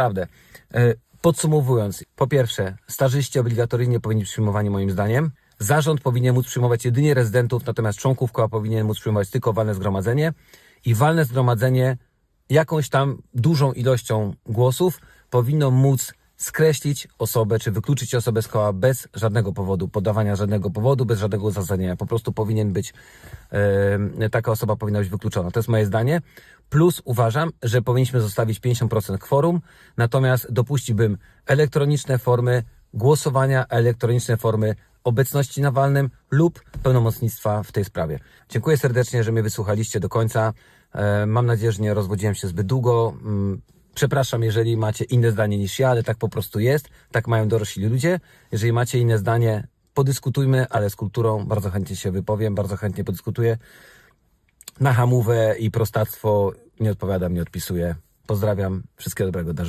naprawdę. E, Podsumowując, po pierwsze, starzyści obligatoryjnie powinni być przyjmowani moim zdaniem. Zarząd powinien móc przyjmować jedynie rezydentów, natomiast członków koła powinien móc przyjmować tylko walne zgromadzenie i walne zgromadzenie jakąś tam dużą ilością głosów powinno móc skreślić osobę, czy wykluczyć osobę z koła bez żadnego powodu, podawania żadnego powodu, bez żadnego uzasadnienia. Po prostu powinien być, e, taka osoba powinna być wykluczona. To jest moje zdanie. Plus uważam, że powinniśmy zostawić 50% kworum, natomiast dopuściłbym elektroniczne formy głosowania, elektroniczne formy obecności na walnym lub pełnomocnictwa w tej sprawie. Dziękuję serdecznie, że mnie wysłuchaliście do końca. E, Mam nadzieję, że nie rozwodziłem się zbyt długo. Mm, Przepraszam, jeżeli macie inne zdanie niż ja, ale tak po prostu jest. Tak mają dorośli ludzie. Jeżeli macie inne zdanie, podyskutujmy, ale z kulturą. Bardzo chętnie się wypowiem, bardzo chętnie podyskutuję. Na hamówę i prostactwo nie odpowiadam, nie odpisuję. Pozdrawiam. Wszystkiego dobrego. Dasz Bóg.